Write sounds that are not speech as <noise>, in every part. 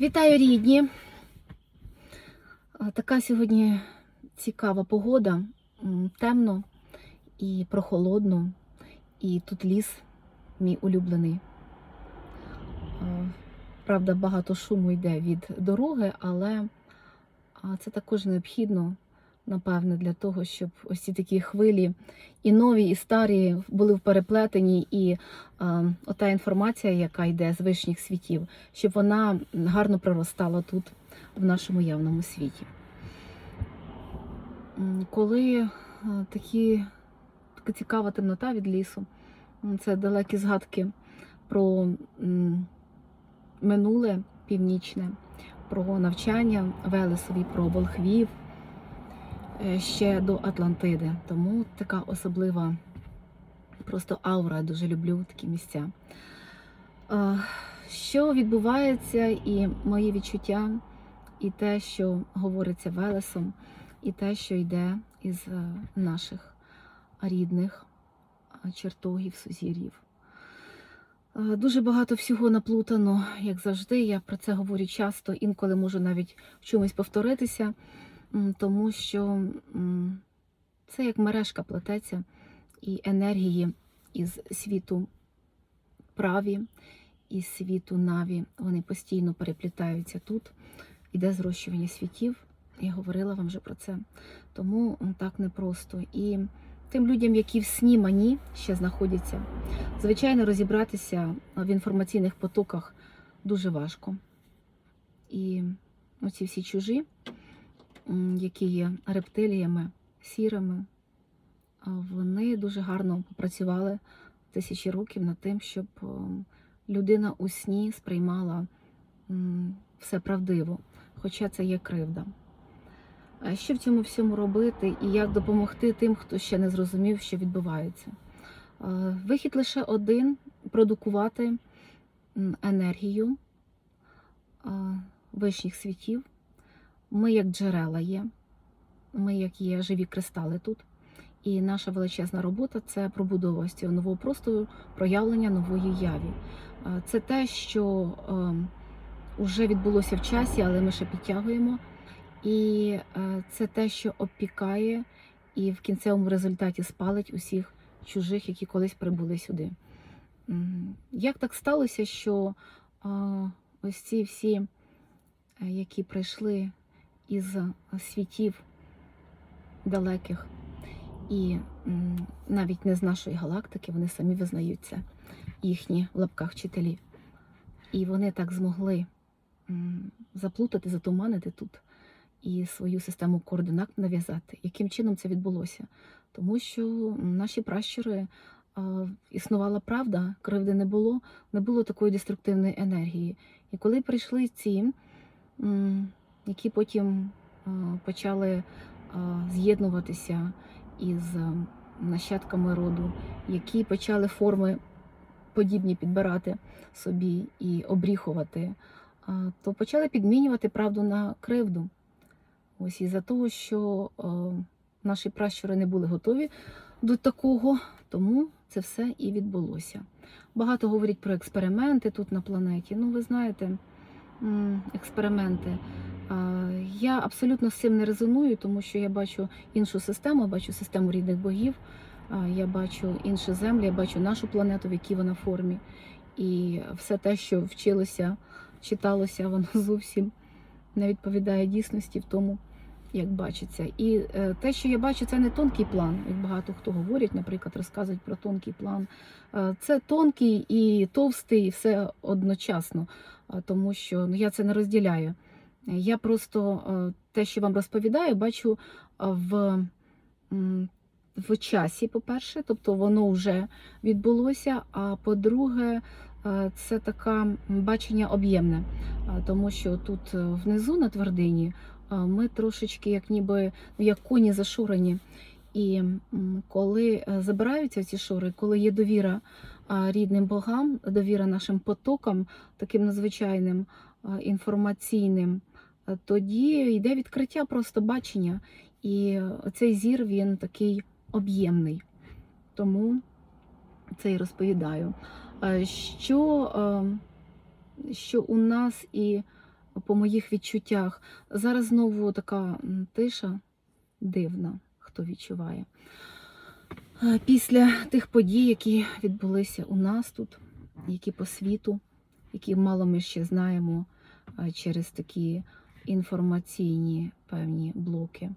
Вітаю рідні! Така сьогодні цікава погода. Темно і прохолодно. І тут ліс, мій улюблений. Правда, багато шуму йде від дороги, але це також необхідно, напевне, для того, щоб ось ці такі хвилі і нові, і старі були переплетені, і а, ота інформація, яка йде з вишніх світів, щоб вона гарно проростала тут, в нашому явному світі. Коли е, такі, така цікава темнота від лісу, це далекі згадки про минуле північне, про навчання Велесові, про волхвів е, ще до Атлантиди. Тому така особлива просто аура, я дуже люблю такі місця. Е, Що відбувається, і мої відчуття, і те, що говориться Велесом, і те, що йде із е, наших рідних е, чертогів, сузір'їв. Е, Дуже багато всього наплутано, як завжди. Я про це говорю часто, інколи можу навіть в чомусь повторитися, тому що це як мережка плететься, і енергії із світу праві, із світу наві, вони постійно переплітаються тут. Іде зрощування світів. Я говорила вам вже про це. Тому так непросто. І тим людям, які в сні мані ще знаходяться, звичайно, розібратися в інформаційних потоках дуже важко. І оці всі чужі, які є рептиліями, сірими, вони дуже гарно попрацювали тисячі років над тим, щоб ем, людина у сні сприймала все правдиво, хоча це є кривда. Що в цьому всьому робити і як допомогти тим, хто ще не зрозумів, що відбувається? Е, Вихід лише один продукувати енергію е, вищих світів. Ми як джерела є, ми як є живі кристали тут. І наша величезна робота це пробудова ось цього нового простору, проявлення нової яві. Це те, що вже відбулося в часі, але ми ще підтягуємо. І е, це те, що опікає і в кінцевому результаті спалить усіх чужих, які колись прибули сюди. Як так сталося, що ось ці всі, е, які прийшли із світів далеких, і навіть не з нашої галактики, вони самі визнають це, їхні в лапках вчителі. І вони так змогли заплутати, затуманити тут і свою систему координат нав'язати. Яким чином це відбулося? Тому що наші пращури існувала правда, кривди не було, не було такої деструктивної енергії. І коли прийшли ці, які потім почали з'єднуватися із нащадками роду, які почали форми подібні підбирати собі і обріхувати, то почали підмінювати правду на кривду. Ось із-за того, що е, наші пращури не були готові до такого, тому це все і відбулося. Багато говорять про експерименти тут на планеті. Ну, ви знаєте, експерименти. Я абсолютно з цим не резоную, тому що я бачу іншу систему, бачу систему рідних богів, я бачу інші землі, я бачу нашу планету, в якій вона формі. І все те, що вчилося, читалося, воно <laughs> зовсім не відповідає дійсності в тому, як бачиться. І е, те, що я бачу, це не тонкий план, як багато хто говорять, наприклад, розказують про тонкий план. Е, Це тонкий і товстий, і все одночасно, тому що ну, я це не розділяю. Я просто е, те, що вам розповідаю, бачу е, в, в часі, по-перше, тобто воно вже відбулося. А по-друге, е, це таке бачення об'ємне, тому що тут внизу на твердині ми трошечки, як ніби ну, як коні зашурені. І коли забираються ці шури, коли є довіра рідним богам, довіра нашим потокам, таким надзвичайним інформаційним, тоді йде відкриття просто бачення. І цей зір він такий об'ємний. Тому це і розповідаю. Е, Що, е, що у нас і по моїх відчуттях. Зараз знову така тиша дивна, хто відчуває. Е, Після тих подій, які відбулися у нас тут, які по світу, які мало ми ще знаємо е, через такі інформаційні певні блоки.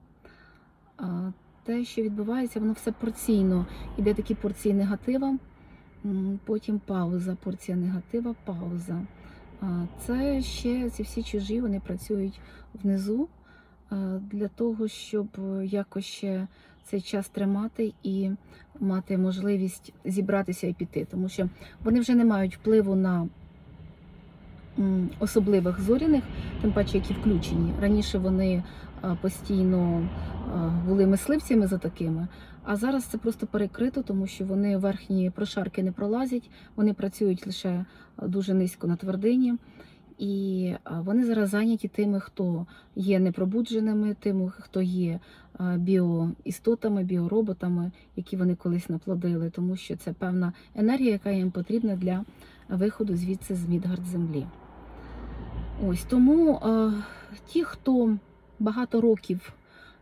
Те, що відбувається, воно все порційно. Іде такі порції негатива, потім пауза, порція негатива, пауза. Це ще ці всі чужі, вони працюють внизу для того, щоб якось ще цей час тримати і мати можливість зібратися і піти, тому що вони вже не мають впливу на особливих зоряних, тим паче, які включені. Раніше вони е, постійно е, були мисливцями за такими, а зараз це просто перекрито, тому що вони верхні прошарки не пролазять, вони працюють лише е, дуже низько на твердині. І вони зараз зайняті тими, хто є непробудженими, тими, хто є біоістотами, біороботами, які вони колись наплодили, тому що це певна енергія, яка їм потрібна для виходу звідси з Мідгард землі. Ось тому е, ті, хто багато років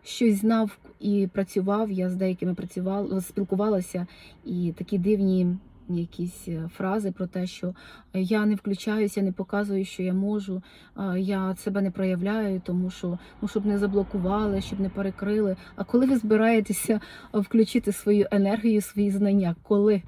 щось знав і працював, я з деякими працювала, спілкувалася, і такі дивні якісь е, фрази про те, що я не включаюся, не показую, що я можу, е, я себе не проявляю, тому що ну, щоб не заблокували, щоб не перекрили. А коли ви збираєтеся включити свою енергію, свої знання? Коли?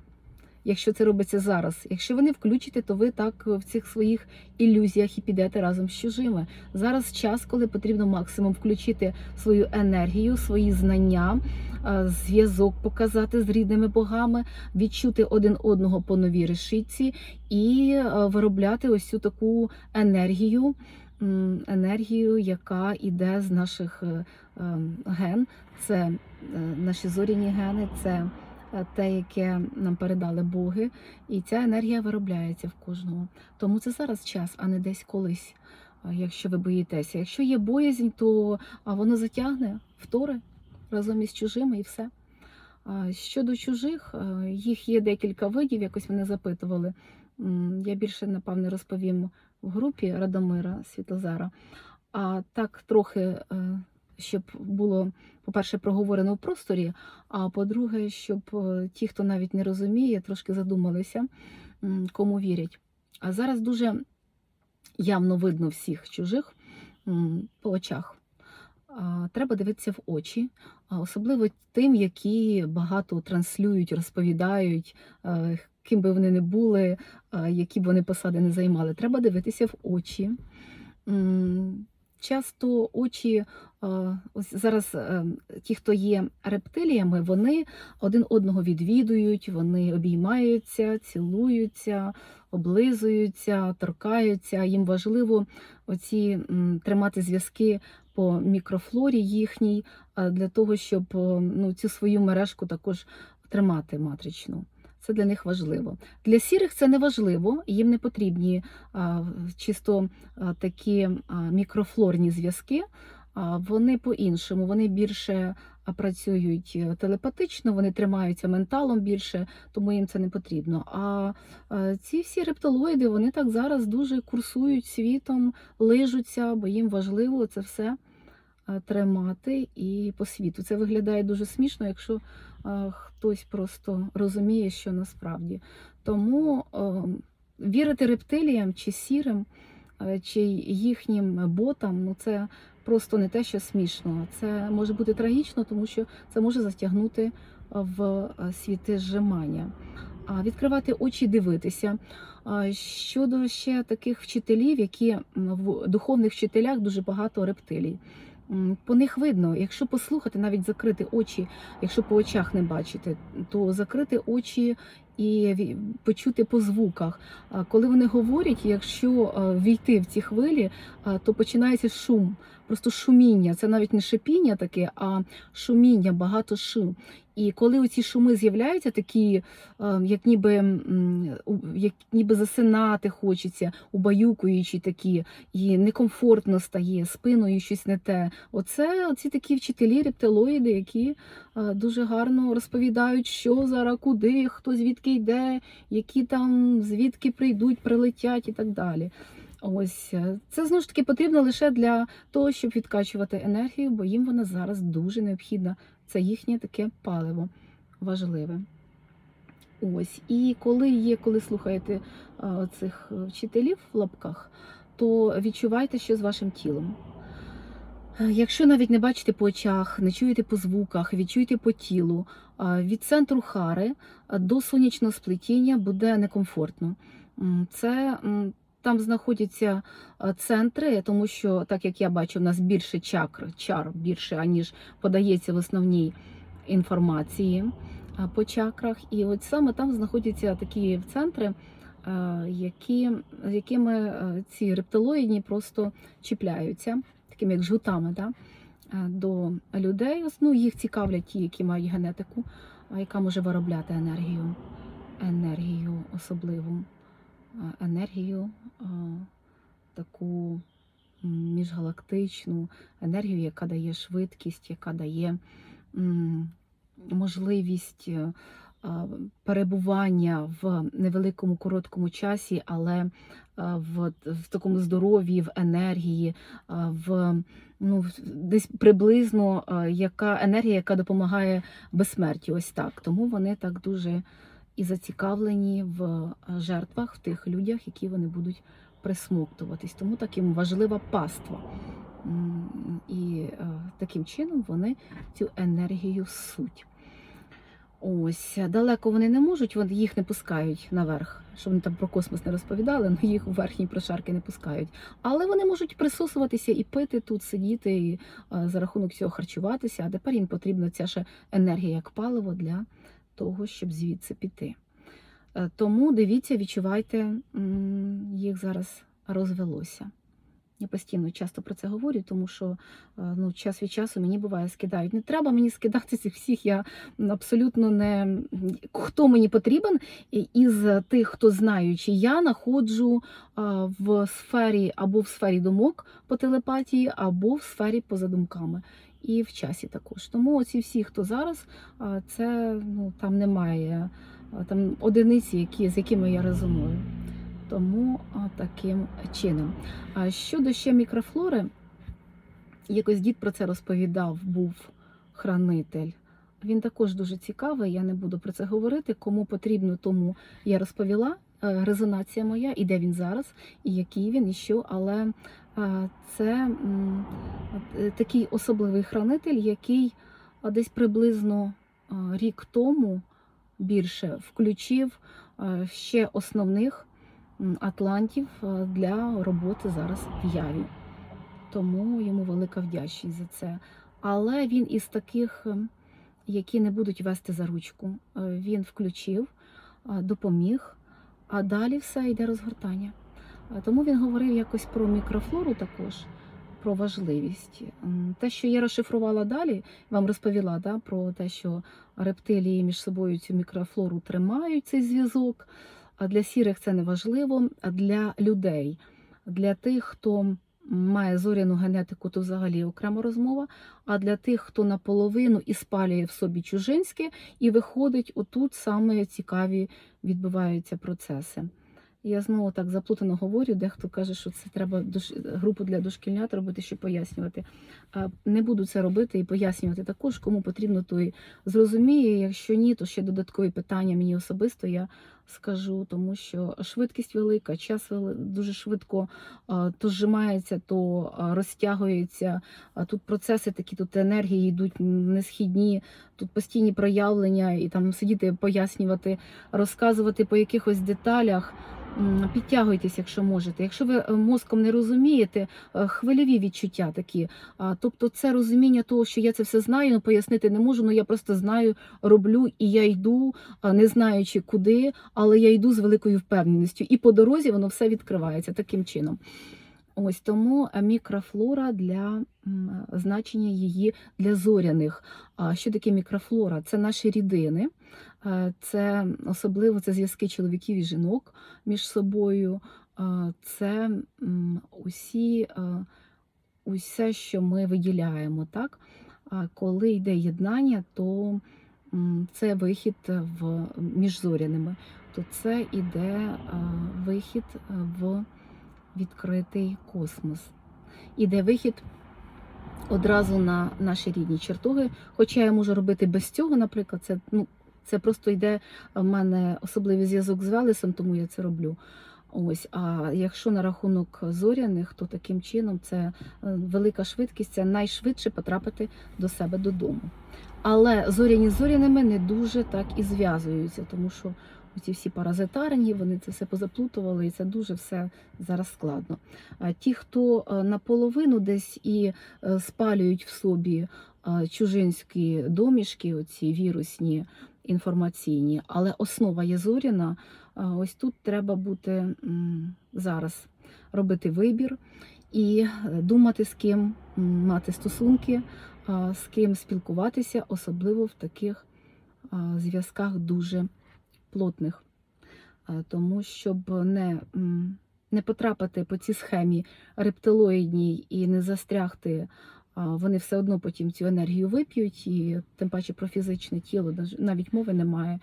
Якщо це робиться зараз. Якщо ви не включите, то ви так в цих своїх ілюзіях і підете разом з чужими. Зараз час, коли потрібно максимум включити свою енергію, свої знання, е, зв'язок показати з рідними богами, відчути один одного по новій решітці і е, виробляти ось цю таку енергію. Енергію, яка йде з наших е, е, ген, це е, наші зоряні гени, це е, те, яке нам передали боги, і ця енергія виробляється в кожного. Тому це зараз час, а не десь колись, якщо ви боїтеся. Якщо є боязнь, то воно затягне втори разом із чужими і все. Щодо чужих, е, їх є декілька видів, якось мене запитували. Я більше, напевне, розповім в групі Радомира Світлозара. А так трохи, е, щоб було, по-перше, проговорено в просторі, а по-друге, щоб е, ті, хто навіть не розуміє, трошки задумалися, кому вірять. А зараз дуже явно видно всіх чужих по очах. Треба дивитися в очі, особливо тим, які багато транслюють, розповідають, е, ким би вони не були, е, які б вони посади не займали. Треба дивитися в очі. Часто очі, е, ось зараз е, ті, хто є рептиліями, вони один одного відвідують, вони обіймаються, цілуються, облизуються, торкаються. Їм важливо оці тримати зв'язки по мікрофлорі їхній, е, для того, щоб ну, цю свою мережку також тримати матричну. Це для них важливо. Для сірих це не важливо, їм не потрібні чисто такі мікрофлорні зв'язки. А, вони по-іншому, вони більше працюють е, телепатично, вони тримаються менталом більше, тому їм це не потрібно. А, ці всі рептилоїди, вони так зараз дуже курсують світом, лижуться, бо їм важливо це все тримати і по світу. Це виглядає дуже смішно, якщо хтось просто розуміє, що насправді. Тому е, вірити рептиліям чи сірим, е, чи їхнім ботам, ну це просто не те, що смішно. Це може бути трагічно, тому що це може затягнути в е, світи зжимання. А відкривати очі, дивитися. Щодо ще таких вчителів, які в духовних вчителях дуже багато рептилій. По них видно, якщо послухати, навіть закрити очі, якщо по очах не бачити, то закрити очі і почути по звуках. Коли вони говорять, якщо е, війти в ці хвилі, то починається шум, просто шуміння. Це навіть не шипіння таке, а шуміння, багато шум. І коли оці шуми з'являються, такі, е, як ніби, як ніби засинати хочеться, убаюкуючі такі, і некомфортно стає, спиною щось не те. Оце оці такі вчителі, рептилоїди, які е, дуже гарно розповідають, що зараз, куди, хто звідки йде, які там звідки прийдуть, прилетять і так далі. Ось е, це знову ж таки потрібно лише для того, щоб відкачувати енергію, бо їм вона зараз дуже необхідна. Це їхнє таке паливо важливе. Ось. І коли є, коли слухаєте е, цих вчителів в лапках, то відчувайте, що з вашим тілом. Е, Якщо навіть не бачите по очах, не чуєте по звуках, відчуєте по тілу, від центру хари до сонячного сплетіння буде некомфортно. Це там знаходяться е, центри, тому що, так як я бачу, у нас більше чакр, чар більше, аніж подається в основній інформації е, по чакрах. І от саме там знаходяться такі центри, е, які, з якими ці рептилоїдні просто чіпляються, такими як жгутами, да? до людей. Ну, їх цікавлять ті, які мають генетику, яка може виробляти енергію, енергію особливу, енергію е, таку міжгалактичну енергію, яка дає швидкість, яка дає можливість е, перебування в невеликому короткому часі, але в, в такому здоров'ї, в енергії, в ну, десь приблизно яка енергія, яка допомагає безсмерті. Ось так. Тому вони так дуже і зацікавлені в жертвах, в тих людях, які вони будуть присмоктуватись. Тому так їм важлива паства. І е, таким чином вони цю енергію суть. Ось, далеко вони не можуть, вони їх не пускають наверх. Що вони там про космос не розповідали, але їх у верхні прошарки не пускають. Але вони можуть присосуватися і пити тут, сидіти, і е, за рахунок цього харчуватися. А тепер їм потрібна ця ще енергія як паливо для того, щоб звідси піти. Е, Тому дивіться, відчувайте, їх зараз розвелося. Я постійно часто про це говорю, тому що е, ну, час від часу мені буває скидають. Не треба мені скидати цих всіх. Я абсолютно не хто мені потрібен із тих, хто знаючи, я знаходжу в сфері або в сфері думок по телепатії, або в сфері поза думками. І в часі також. Тому оці всі, хто зараз, це ну там немає там одиниці, які з якими я резоную. Тому таким чином. А щодо ще мікрофлори, якось дід про це розповідав, був хранитель. Він також дуже цікавий, я не буду про це говорити. Кому потрібно, тому я розповіла. е, Резонація моя, і де він зараз, і який він, і що. Але це е, такий особливий хранитель, який десь приблизно е, рік тому більше включив е, ще основних атлантів е, для роботи зараз в Яві. Тому йому велика вдячність за це. Але він із таких, які не будуть вести за ручку. Е, Він включив, е, допоміг, а далі все йде розгортання. Е, Тому він говорив якось про мікрофлору також, про важливість. Те, що я розшифрувала далі, вам розповіла да, про те, що рептилії між собою цю мікрофлору тримають цей зв'язок. А для сірих це не важливо, а для людей, для тих, хто має зоряну генетику, то взагалі окрема розмова. А для тих, хто наполовину і спалює в собі чужинське, і виходить, отут саме цікаві відбуваються процеси. Я знову так заплутано говорю, дехто каже, що це треба групу для дошкільнят робити, щоб пояснювати. Не буду це робити і пояснювати також, кому потрібно, той зрозуміє. Якщо ні, то ще додаткові питання мені особисто я скажу, тому що швидкість велика, час дуже швидко то зжимається, то розтягується. Тут процеси такі, тут енергії йдуть несхідні, тут постійні проявлення, і там сидіти, пояснювати, розказувати по якихось деталях. Підтягуйтесь, якщо можете. Якщо ви е, мозком не розумієте, е, хвильові відчуття такі. Тобто, це розуміння того, що я це все знаю, ну, пояснити не можу, але я просто знаю, роблю, і я йду, не знаючи куди, але я йду з великою впевненістю. І по дорозі воно все відкривається таким чином. Ось тому е, мікрофлора для е, значення її для зоряних. А що таке мікрофлора? Це наші рідини, е, це особливо це зв'язки чоловіків і жінок між собою. Це усі, усе, що ми виділяємо. Так? Коли йде єднання, то це вихід в між зоряними, то це іде е, вихід в відкритий космос. Іде вихід одразу на наші рідні чертоги. Хоча я можу робити без цього, наприклад, це, ну, це просто йде в мене особливий зв'язок з Велесом, тому я це роблю. Ось, а якщо на рахунок зоряних, то таким чином це е, велика швидкість, це найшвидше потрапити до себе додому. Але зоряні з зоряними не дуже так і зв'язуються, тому що ці всі паразитарні, вони це все позаплутували, і це дуже все зараз складно. А ті, хто е, наполовину десь і е, спалюють в собі е, чужинські домішки, оці вірусні інформаційні, але основа є зоряна. Ось тут треба бути зараз робити вибір і думати, з ким мати стосунки, з ким спілкуватися, особливо в таких зв'язках дуже плотних. Тому щоб не, не потрапити по цій схемі рептилоїдній і не застрягти, вони все одно потім цю енергію вип'ють, і тим паче про фізичне тіло навіть мови немає.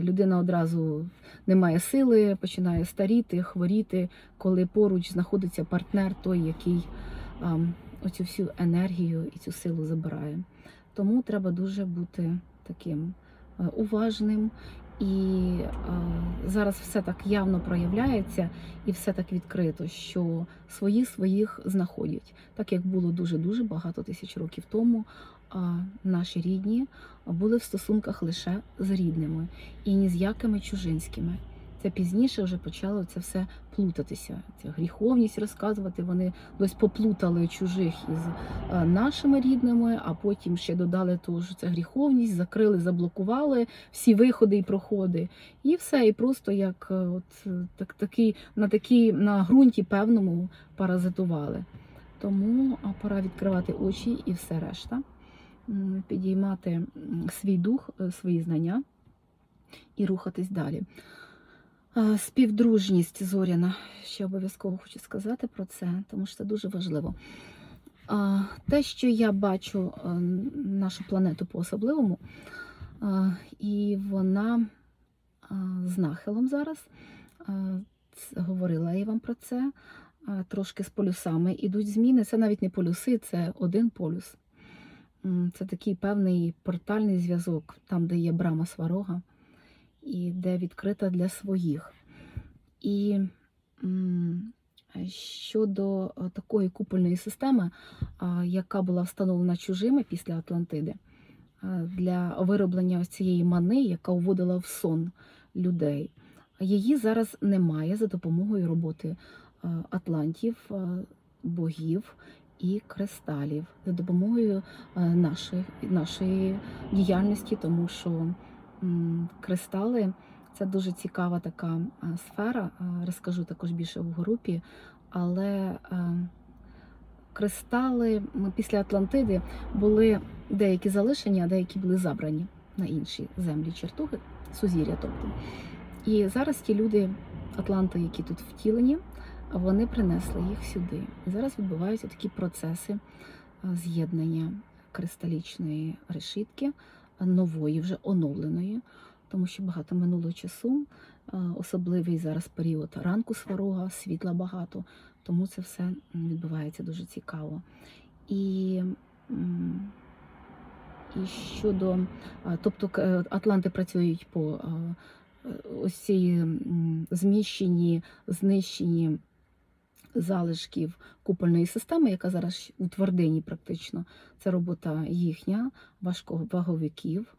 Людина одразу не має сили, починає старіти, хворіти, коли поруч знаходиться партнер, той, який ам, оцю всю енергію і цю силу забирає. Тому треба дуже бути таким е, уважним. І е, зараз все так явно проявляється і все так відкрито, що свої своїх знаходять, так як було дуже дуже багато тисяч років тому. А наші рідні були в стосунках лише з рідними і ні з якими чужинськими. Це пізніше вже почало це все плутатися. Ця гріховність розказувати. Вони десь поплутали чужих із е, нашими рідними, а потім ще додали ту ж це гріховність, закрили, заблокували всі виходи і проходи. І все, і просто як е, от так, такий, на такій на ґрунті певному паразитували. Тому пора відкривати очі і все решта, підіймати свій дух, е, свої знання і рухатись далі. Співдружність зоряна. Ще обов'язково хочу сказати про це, тому що це дуже важливо. Те, що я бачу е, нашу планету по-особливому, і вона з нахилом зараз. Говорила я вам про це. Трошки з полюсами ідуть зміни. Це навіть не полюси, це один полюс. Це такий певний портальний зв'язок, там, де є брама сварога і де відкрита для своїх. І щодо е, такої купольної системи, яка була встановлена чужими після Атлантиди, для вироблення ось цієї мани, яка уводила в сон людей, її зараз немає за допомогою роботи е, атлантів, е, богів і кристалів, за допомогою нашої, нашої діяльності, тому що кристали це дуже цікава така е, сфера. е, Розкажу також більше в групі, але е, кристали після Атлантиди були деякі залишені, а деякі були забрані на інші землі чертоги, сузір'я. Тобто. І зараз ті люди, атланти, які тут втілені, вони принесли їх сюди. І зараз відбуваються такі процеси з'єднання кристалічної решітки, нової, вже оновленої, тому що багато минуло часу, е, особливий зараз період ранку сварога, світла багато, тому це все відбувається дуже цікаво. І, і щодо, тобто к- е, Атланти працюють по е, ось цій зміщенні, знищенні залишків купольної системи, яка зараз у твердині практично. Це робота їхня, важковаговиків.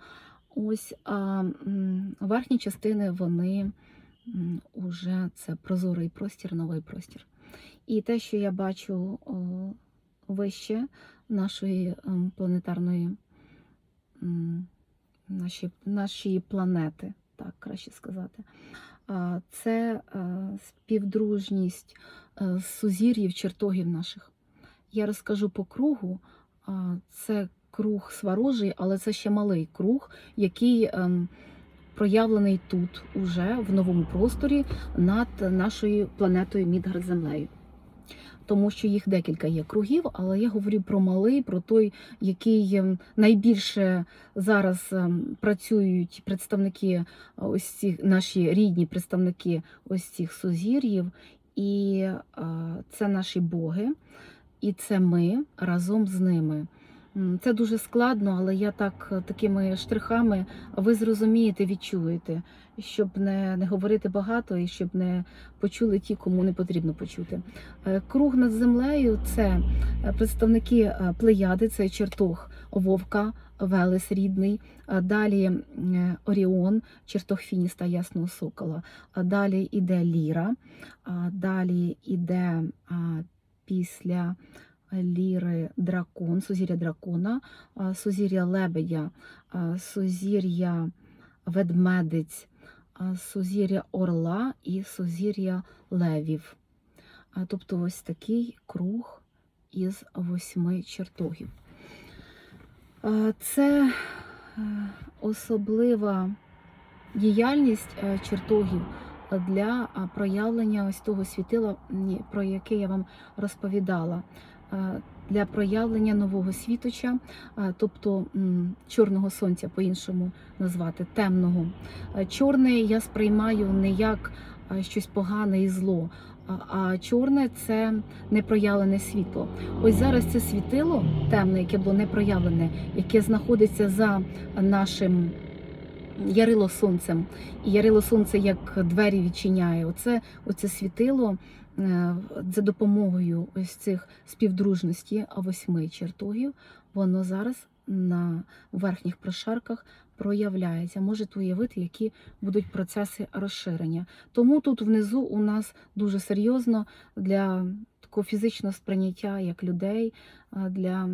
Ось, а верхні частини вони уже це прозорий простір, новий простір. І те, що я бачу вище нашої ем, планетарної наші, нашої планети, так краще сказати. Це е, співдружність е, сузір'їв чертогів наших. Я розкажу по кругу. Це круг сварожий, але це ще малий круг, який ем, проявлений тут, уже в новому просторі над нашою планетою Мідгард Землею. Тому що їх декілька є кругів, але я говорю про малий, про той, який ем, найбільше зараз ем, працюють представники ось ці наші рідні представники ось цих сузір'їв, І е, це наші боги, і це ми разом з ними. Це дуже складно, але я так е, такими штрихами ви зрозумієте, відчуєте, щоб не, не говорити багато і щоб не почули ті, кому не потрібно почути. Е, Круг над землею це е, представники плеяди, це чертог Вовка, Велес рідний. Далі Оріон, чертог Фініста, Ясного Сокола. Далі іде Ліра, далі іде після Ліри дракон, сузір'я дракона, сузір'я лебедя, сузір'я ведмедиць, сузір'я орла і сузір'я левів. Тобто ось такий круг із восьми чертогів. Це е, особлива діяльність е, чертогів для проявлення ось того світила, про яке я вам розповідала. Е, Для проявлення нового світоча, е, тобто чорного сонця по-іншому назвати, темного. Е, Чорне я сприймаю не як щось погане і зло, а чорне це непроявлене світло. Ось зараз це світило темне, яке було непроявлене, яке знаходиться за нашим ярило сонцем. І ярило сонце як двері відчиняє. Оце, оце світило е, за допомогою ось цих співдружності а восьми чертогів, воно зараз на верхніх прошарках проявляється. Можете уявити, які будуть процеси розширення. Тому тут внизу у нас дуже серйозно для такого фізичного сприйняття як людей, е, для,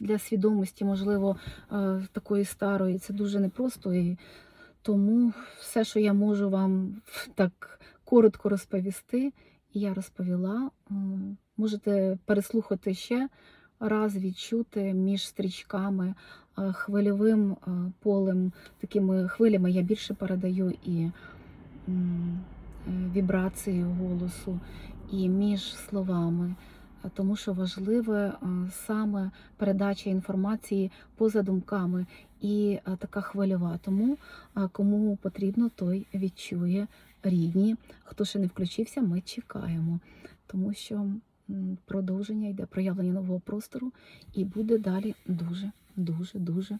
для свідомості, можливо, е, такої старої. Це дуже непросто. І тому все, що я можу вам <laughs> так коротко розповісти, я розповіла. Е, Можете переслухати ще раз, відчути між стрічками, хвильовим полем, такими хвилями я більше передаю і вібрації голосу, і між словами. Тому що важливе е, саме передача інформації поза думками і е, така хвильова. Тому е, кому потрібно, той відчує рідні. Хто ще не включився, ми чекаємо, тому що продовження йде проявлення нового простору, і буде далі дуже, дуже, дуже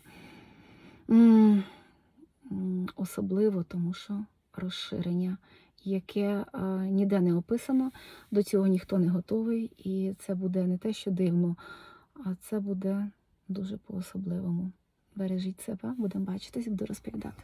особливо, тому що розширення, яке е, ніде не описано, до цього ніхто не готовий, і це буде не те, що дивно, а це буде дуже по-особливому. Бережіть себе, будемо бачитись, буду розповідати.